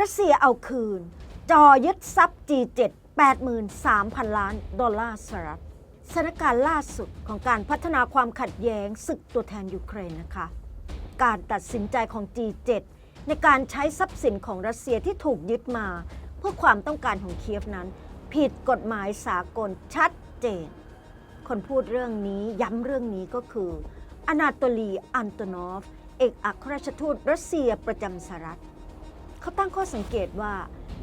รัสเซียเอาคืนจอยึดทรัพย์ G7 83,000 ล้านดอลลาร์สหรัฐสถานการณ์ล่าสุดของการพัฒนาความขัดแย้งศึกตัวแทนยูเครนนะคะ การตัดสินใจของ G7 ในการใช้ทรัพย์สินของรัสเซียที่ถูกยึดมา เพื่อความต้องการของเคียฟนั้น ผิดกฎหมายสากลชัดเจน คนพูดเรื่องนี้ย้ำเรื่องนี้ก็คืออนาโตลี อันโตนอฟ เอกอัครราชทูตรัสเซียประจำสหรัฐ เขาตั้งข้อสังเกตว่า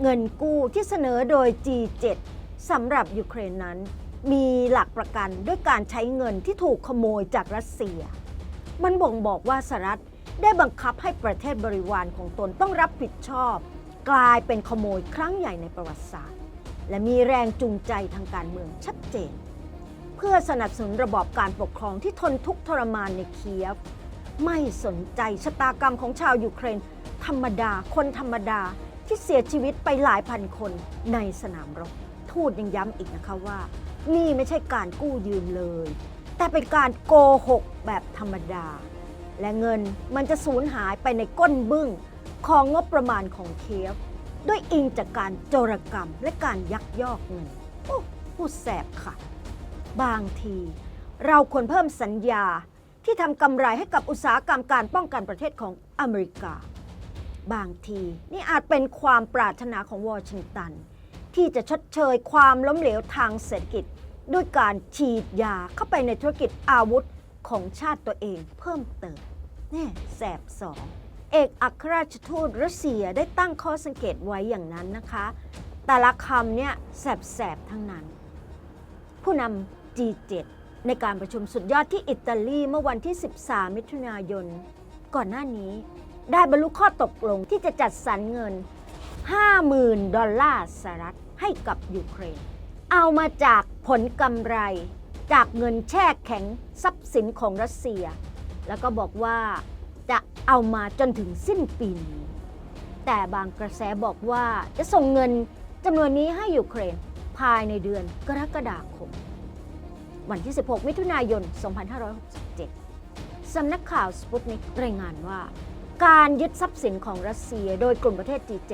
เงินกู้ที่เสนอโดย G7 สำหรับยูเครนนั้น มีหลักประกันด้วยการใช้เงินที่ถูกขโมยจากรัสเซีย มันบ่งบอกว่าสหรัฐได้บังคับให้ประเทศบริวารของตนต้องรับผิดชอบ กลายเป็นขโมยครั้งใหญ่ในประวัติศาสตร์ และมีแรงจูงใจทางการเมืองชัดเจน เพื่อสนับสนุนระบอบการปกครองที่ทนทุกข์ทรมานในเคียฟ ไม่สนใจชะตากรรมของชาวยูเครน ธรรมดา คนธรรมดาที่เสียชีวิตไปหลายพันคนในสนามรบ ทูตยังย้ำอีกนะคะว่า นี่ไม่ใช่การกู้ยืมเลย แต่เป็นการโกหกแบบธรรมดา และเงินมันจะสูญหายไปในก้นบึ้งของงบประมาณของเคียฟด้วยอิงจากการโจรกรรมและการยักยอกเงินโอ้พูดแสบค่ะ บางที เราควรเพิ่มสัญญาที่ทำกำไรให้กับอุตสาหกรรมการป้องกันประเทศของอเมริกา บางทีนี่อาจเป็นความปรารถนาของวอชิงตัน ที่จะชดเชยความล้มเหลวทางเศรษฐกิจ ด้วยการฉีดยาเข้าไปในธุรกิจอาวุธของชาติตัวเองเพิ่มเติมแน่แสบสองเอกอัครราชทูตรัสเซียได้ตั้งข้อสังเกตไว้อย่างนั้นนะคะ แต่ละคำเนี่ยแสบๆทั้งนั้น ผู้นำ G7 ในการประชุมสุดยอดที่อิตาลีเมื่อวันที่ 13 มิถุนายน ก่อนหน้านี้ ได้บรรลุข้อตกลงที่จะจัดสรรเงิน 50,000 ดอลลาร์สหรัฐให้กับยูเครน เอามาจากผลกำไร จากเงินแช่แข็งทรัพย์สินของรัสเซีย แล้วก็บอกว่าจะเอามาจนถึงสิ้นปีนี้ แต่บางกระแสบอกว่าจะส่งเงินจำนวนนี้ให้ยูเครนภายในเดือนกรกฎาคม วันที่ 16 มิถุนายน 2567 สำนักข่าวสปุตนิกรายงานว่า การยึดทรัพย์สินของรัสเซียโดยกลุ่มประเทศ G7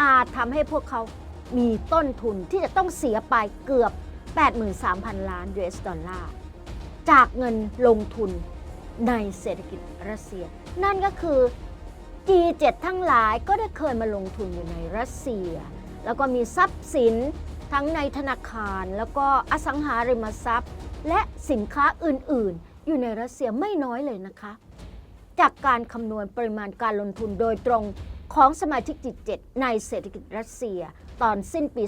อาจทำให้พวกเขามีต้นทุนที่จะต้องเสียไปเกือบ 83,000 ล้าน US ดอลลาร์ จากเงินลงทุนในเศรษฐกิจรัสเซีย นั่นก็คือ G7 ทั้งหลายก็ได้เคยมาลงทุนอยู่ในรัสเซีย แล้วก็มีทรัพย์สินทั้งในธนาคารแล้วก็อสังหาริมทรัพย์ และสินค้าอื่นๆ อยู่ในรัสเซียไม่น้อยเลยนะคะ จากการคำนวณปริมาณการลงทุนโดยตรงของสมาชิก G7 ในเศรษฐกิจรัสเซีย ตอนสิ้นปี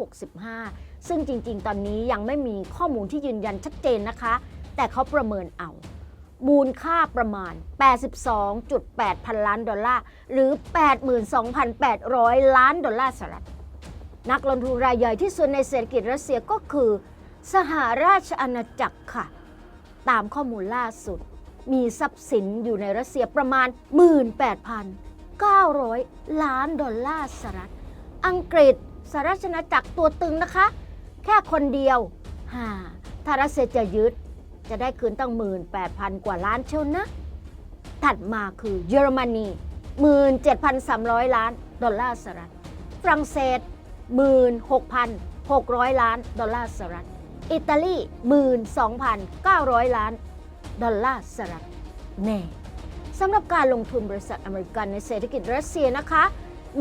2565 ซึ่งจริงๆ ตอนนี้ยังไม่มีข้อมูลที่ยืนยันชัดเจนนะคะ แต่เขาประเมินเอา มูลค่าประมาณ 82.8 พันล้านดอลลาร์ หรือ 82,800 ล้านดอลลาร์สหรัฐ นักลงทุนรายใหญ่ที่สุดในเศรษฐกิจรัสเซียก็คือ สหราชอาณาจักรค่ะ ตามข้อมูลล่าสุด มีทรัพย์สินอยู่ในรัสเซียประมาณ 18,900 ล้านดอลลาร์สหรัฐ อังกฤษสหราชอาณาจักรตัวตึงนะคะ แค่คนเดียวฮ่าถ้ารัสเซียจะยึดจะได้คืนตั้ง 18,000 กว่าล้านเชียวนะ ถัดมาคือเยอรมนี 17,300 ล้านดอลลาร์สหรัฐ ฝรั่งเศส 16,600 ล้านดอลลาร์สหรัฐ อิตาลี 12,900 ล้าน ดอลลาร์สหรัฐแน่สำหรับการลงทุนบริษัทอเมริกันในเศรษฐกิจรัสเซียนะคะ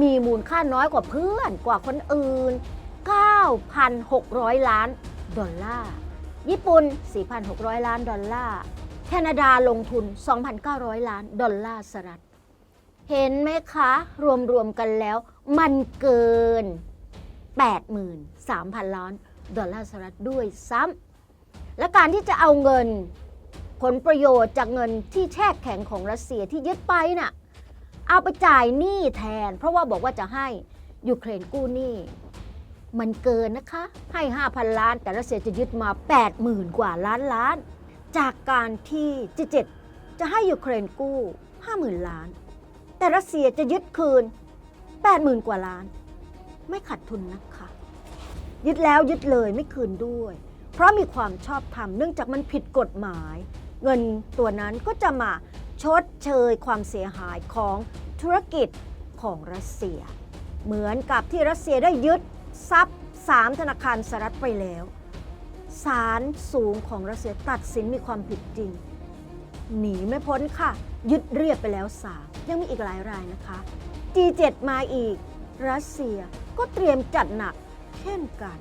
มีมูลค่าน้อยกว่าเพื่อนกว่าคนอื่น 9,600 ล้านดอลลาร์ ญี่ปุ่น 4,600 ล้านดอลลาร์ แคนาดาลงทุน 2,900 ล้านดอลลาร์สหรัฐ เห็นไหมคะ รวมๆกันแล้ว มันเกิน 83,000 ล้านดอลลาร์สหรัฐด้วยซ้ำและการที่จะเอาเงิน ผลประโยชน์จากเงินที่แช่แข็งของรัสเซียที่ยึดไปน่ะเอาไปจ่ายหนี้แทน เพราะว่าบอกว่าจะให้ยูเครนกู้หนี้มันเกินนะคะ ให้ 5,000 ล้าน แต่รัสเซียจะยึดมา 80,000 กว่าล้านล้าน จากการที่จีเจ็ดจะให้ยูเครนกู้ 50,000 ล้าน แต่รัสเซียจะยึดคืน 80,000 กว่าล้าน ไม่ขาดทุนนะคะ ยึดแล้วยึดเลยไม่คืนด้วย เพราะมีความชอบธรรมเนื่องจากมันผิดกฎหมาย เงินตัวนั้นก็จะมาชดเชยความเสียหายของธุรกิจของรัสเซีย เหมือนกับที่รัสเซียได้ยึดทรัพย์สามธนาคารสหรัฐไปแล้วศาลสูงของรัสเซียตัดสินมีความผิดจริง หนีไม่พ้นค่ะ ยึดเรียบไปแล้วสามยังมีอีกหลายรายนะคะ G7 มาอีก รัสเซียก็เตรียมจัดหนักเช่นกัน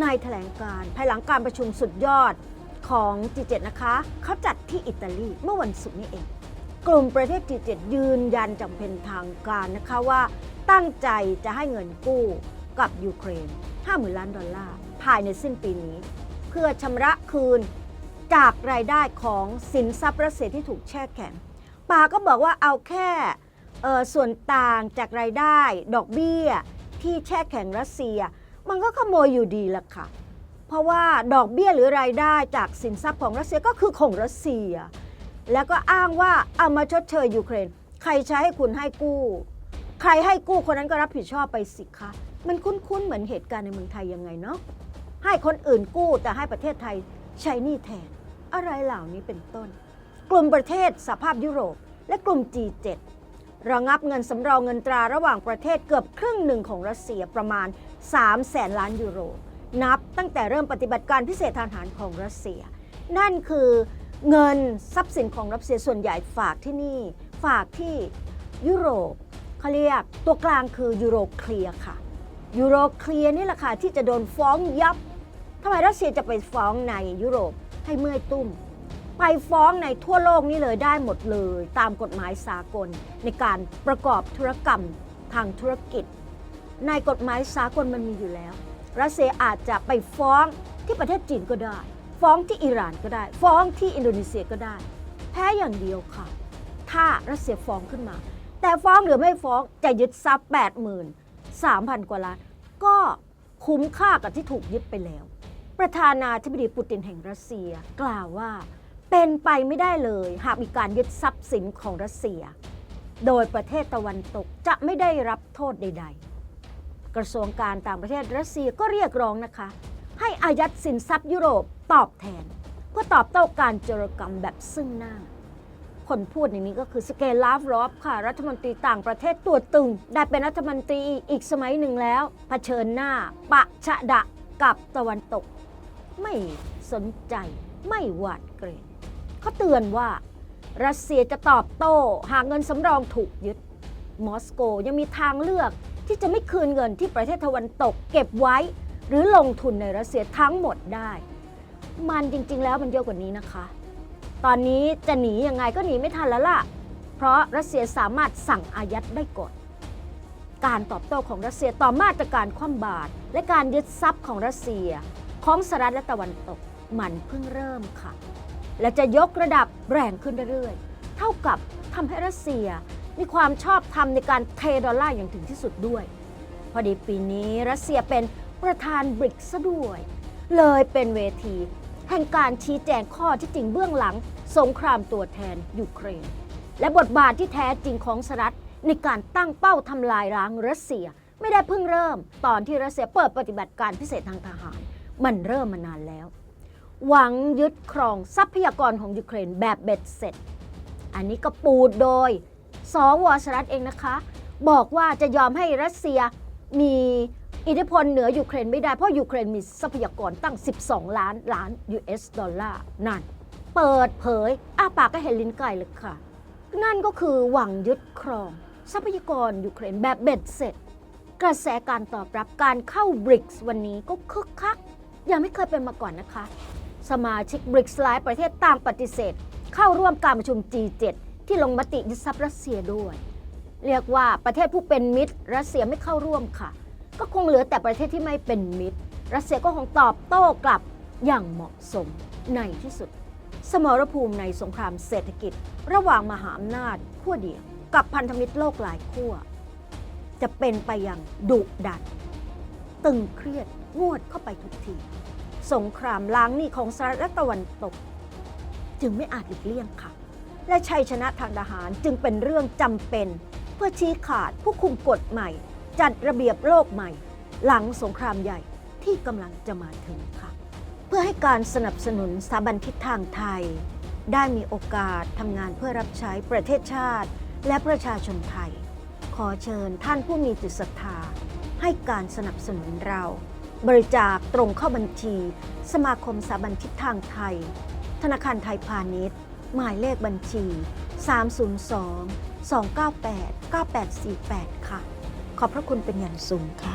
ในแถลงการภายหลังการประชุมสุดยอด ของ G7 นะคะ เขาจัดที่อิตาลีเมื่อวันศุกร์นี้เอง กลุ่มประเทศ G7 ยืนยันจากเป็นทางการนะคะว่าตั้งใจจะให้เงินกู้กับยูเครน 50,000 ล้านดอลลาร์ ภายในสิ้นปีนี้ เพื่อชำระคืนจากรายได้ของสินทรัพย์รัสเซียที่ถูกแช่แข็งปาก็บอกว่าเอาแค่ส่วนต่างจากรายได้ ดอกเบี้ย ที่แช่แข็งรัสเซีย มันก็ขโมยอยู่ดีละค่ะ เพราะว่าดอกเบี้ยหรือรายได้จากสินทรัพย์ของรัสเซียก็คือของรัสเซีย แล้วก็อ้างว่าเอามาชดเชยยูเครน ใครใช้ให้คุณให้กู้ ใครให้กู้คนนั้นก็รับผิดชอบไปสิคะมันคุ้นๆเหมือนเหตุการณ์ในเมืองไทยยังไงเนาะให้คนอื่นกู้แต่ให้ประเทศไทยใช้หนี้แทน อะไรเหล่านี้เป็นต้น กลุ่มประเทศสภาพยุโรป และกลุ่ม G7 ระงับเงินสำรองเงินตราระหว่างประเทศเกือบครึ่งหนึ่งของรัสเซียประมาณ3แสนล้านยูโร นับตั้งแต่เริ่มปฏิบัติการพิเศษทางทหารของรัสเซีย นั่นคือเงินทรัพย์สินของรัสเซียส่วนใหญ่ฝากที่นี่ ฝากที่ยุโรปเขาเรียกตัวกลางคือยูโรเคลียร์ค่ะยูโรเคลียร์นี่แหละค่ะที่จะโดนฟ้องยับทำไมรัสเซียจะไปฟ้องในยุโรปให้เมื่อยตุ้ม ไปฟ้องในทั่วโลกนี่เลยได้หมดเลย ตามกฎหมายสากลในการประกอบธุรกรรมทางธุรกิจ ในกฎหมายสากลมันมีอยู่แล้ว รัสเซียอาจจะไปฟ้องที่ประเทศจีนก็ได้ ฟ้องที่อิหร่านก็ได้ ฟ้องที่อินโดนีเซียก็ได้ แพ้อย่างเดียวค่ะ ถ้ารัสเซียฟ้องขึ้นมา แต่ฟ้องหรือไม่ฟ้องจะยึดทรัพย์ 83,000 กว่าล้าน ก็คุ้มค่ากับที่ถูกยึดไปแล้ว ประธานาธิบดีปูตินแห่งรัสเซียกล่าวว่าเป็นไปไม่ได้เลย หากมีการยึดทรัพย์สินของรัสเซีย โดยประเทศตะวันตกจะไม่ได้รับโทษใด ๆ กระทรวงการต่างประเทศรัสเซียก็เรียกร้องนะคะ ให้อายัดสินทรัพย์ยุโรปตอบแทน เพื่อตอบโต้การโจรกรรมแบบซึ่งหน้า คนพูดอย่างนี้ก็คือสเกลลาฟรอฟค่ะ รัฐมนตรีต่างประเทศตัวตึง ได้เป็นรัฐมนตรีอีกสมัยหนึ่งแล้วเผชิญหน้า ปะชะดะกับตะวันตก ไม่สนใจไม่หวาดเกรงเขาเตือนว่ารัสเซียจะตอบโต้หากเงินสำรองถูกยึด มอสโกยังมีทางเลือก ที่จะไม่คืนเงินที่ประเทศตะวันตกเก็บไว้ หรือลงทุนในรัสเซียทั้งหมดได้ มันจริง ๆ แล้วมันเยอะกว่านี้นะคะ ตอนนี้จะหนียังไงก็หนีไม่ทันแล้วล่ะ เพราะรัสเซียสามารถสั่งอายัดได้ก่อนการตอบโต้ของรัสเซียต่อมาตรการคว่ำบาตรและการยึดทรัพย์ของรัสเซีย ของสหรัฐและตะวันตกมันเพิ่งเริ่มค่ะ และจะยกระดับแรงขึ้นเรื่อยๆ เท่ากับทำให้รัสเซีย มีความชอบธรรมในการเทดอลลาร์อย่างถึงที่สุดด้วย พอดีปีนี้รัสเซียเป็นประธานบริกซะด้วย เลยเป็นเวที แห่งการชี้แจงข้อที่จริงเบื้องหลัง สงครามตัวแทนยูเครน และบทบาทที่แท้จริงของสหรัฐในการตั้งเป้าทำลายล้างรัสเซียไม่ได้เพิ่งเริ่ม ตอนที่รัสเซียเปิดปฏิบัติการพิเศษทางทหาร มันเริ่มมานานแล้ว หวังยึดครองทรัพยากรของยูเครนแบบเบ็ดเสร็จ อันนี้ก็ปูดโดย สวสรัฐเองนะคะ บอกว่าจะยอมให้รัสเซียมีอิทธิพลเหนือยูเครนไม่ได้ เพราะยูเครนมีทรัพยากรตั้ง 12 ล้านล้าน US ดอลลาร์นั่น เปิดเผยอ้าปากก็เห็นลิ้นไก่เลยค่ะ นั่นก็คือหวังยึดครอง ทรัพยากรยูเครนแบบเบ็ดเสร็จ กระแสการตอบรับการเข้าบริกส์วันนี้ก็คึกคักยังไม่เคยเป็นมาก่อนนะคะ สมาชิกบริกส์หลายประเทศต่างปฏิเสธ เข้าร่วมการประชุม G7 ที่ลงมติยึดทรัพย์รัสเซียด้วย เรียกว่าประเทศผู้เป็นมิตร รัสเซียไม่เข้าร่วมค่ะ ก็คงเหลือแต่ประเทศที่ไม่เป็นมิตร รัสเซียก็คงตอบโต้กลับอย่างเหมาะสมในที่สุด สมรภูมิในสงครามเศรษฐกิจ ระหว่างมหาอำนาจขั้วเดียวกับพันธมิตรโลกหลายขั้วจะเป็นไปอย่างดุดัน ตึงเครียดงวดเข้าไปทุกที สงครามล้างหนี้ของสหรัฐและตะวันตก จึงไม่อาจหลีกเลี่ยงค่ะ และชัยชนะทางทหารจึงเป็นเรื่องจำเป็น เพื่อชี้ขาดผู้คุมกฎใหม่ จัดระเบียบโลกใหม่ หลังสงครามใหญ่ที่กำลังจะมาถึงค่ะ เพื่อให้การสนับสนุนสถาบันทิศทางไทย ได้มีโอกาสทำงานเพื่อรับใช้ประเทศชาติ และประชาชนไทย ขอเชิญท่านผู้มีจิตศรัทธา ให้การสนับสนุนเรา บริจาคตรงเข้าบัญชี สมาคมสถาบันทิศทางไทย ธนาคารไทยพาณิชย์ หมายเลขบัญชี 302 298 9848 ค่ะ ขอบพระคุณเป็นอย่างสูงค่ะ